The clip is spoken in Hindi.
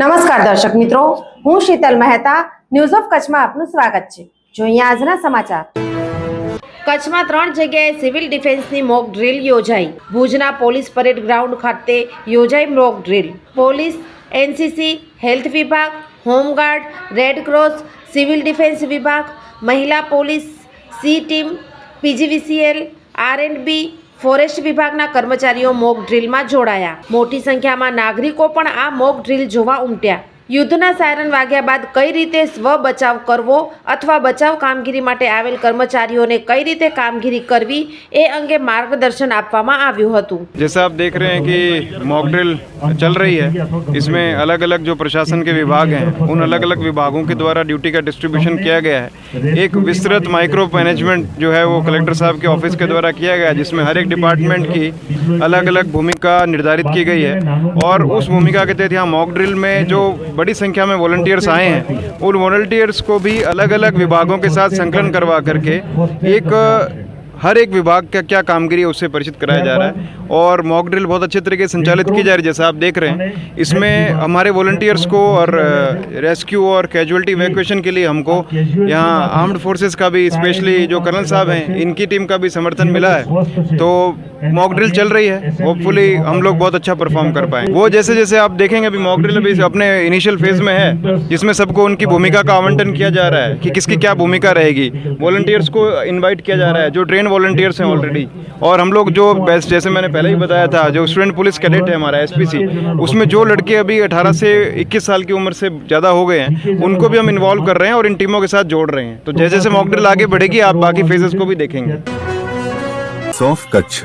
નમસ્કાર દર્શક મિત્રો, હું શીતલ મહેતા ન્યૂઝ ઓફ કચ્છમાં આપનું સ્વાગત છે. જોઈએ આજના સમાચાર. કચ્છમાં ત્રણ જગ્યાએ સિવિલ ડિફેન્સની મોક ડ્રીલ યોજાઈ. ભુજના પોલીસ પરેડ ગ્રાઉન્ડ ખાતે યોજાઈ mock drill. Police, NCC, health વિભાગ, home guard, red cross, civil defence વિભાગ, મહિલા police, C team, PGVCL R and B forest વિભાગના કર્મચારીઓ મોક ડ્રીલમાં જોડાયા. મોટી સંખ્યામાં નાગરિકો પણ આ મોક ડ્રીલ જોવા ઉમટ્યા. યુદ્ધના સાયરન વાગ્યા બાદ કઈ રીતે સ્વ બચાવ કરવો અથવા બચાવ કામગીરી માટે આવેલ કર્મચારીઓને કઈ રીતે કામગીરી કરવી એ અંગે માર્ગદર્શન આપવામાં આવ્યું હતું जैसा आप देख रहे हैं कि मॉक ड्रिल चल रही है इसमें अलग अलग जो प्रशासन के विभाग हैं उन अलग अलग विभागों के द्वारा ड्यूटी का डिस्ट्रीब्यूशन किया गया है एक विस्तृत माइक्रो मैनेजमेंट जो है वो कलेक्टर साहब के ऑफिस के द्वारा किया गया है जिसमें हर एक डिपार्टमेंट की अलग अलग भूमिका निर्धारित की गई है और उस भूमिका के तहत यहाँ मॉक ड्रिल में जो बड़ी संख्या में वॉल्टियर्स आए हैं। उन वॉलंटियर्स को भी अलग अलग विभागों के साथ संकलन करवा करके एक हर एक विभाग का क्या कामगिरी है उससे परिचित कराया जा रहा है। और मॉक ड्रिल बहुत अच्छे तरीके से संचालित की जा रही है जैसा आप देख रहे हैं। इसमें हमारे वॉलंटियर्स को और रेस्क्यू और कैजुअलिटी वैक्यूएशन के लिए हमको यहाँ आर्म्ड फोर्सेस का भी स्पेशली जो कर्नल साहब हैं इनकी टीम का भी समर्थन मिला है। तो मॉक ड्रिल चल रही है। होपफुली हम लोग बहुत अच्छा परफॉर्म कर पाए वो जैसे जैसे आप देखेंगे अभी मॉक ड्रिल अभी अपने इनिशियल फ़ेज़ में है जिसमें सबको उनकी भूमिका का आवंटन किया जा रहा है कि किसकी क्या भूमिका रहेगी। वॉलंटियर्स को इनवाइट किया जा रहा है जो ट्रेन वॉलंटियर्स हैं ऑलरेडी और हम लोग जो बेस्ट जैसे मैंने पहले ही बताया था जो स्टूडेंट पुलिस कैडेट है हमारा एसपीसी उसमें जो लड़के अभी 18 से 21 साल की उम्र से ज़्यादा हो गए हैं उनको भी हम इन्वॉल्व कर रहे हैं और इन टीमों के साथ जोड़ रहे हैं। तो जैसे जैसे मॉक ड्रिल आगे बढ़ेगी आप बाकी फेजेस को भी देखेंगे। सोफ Kutch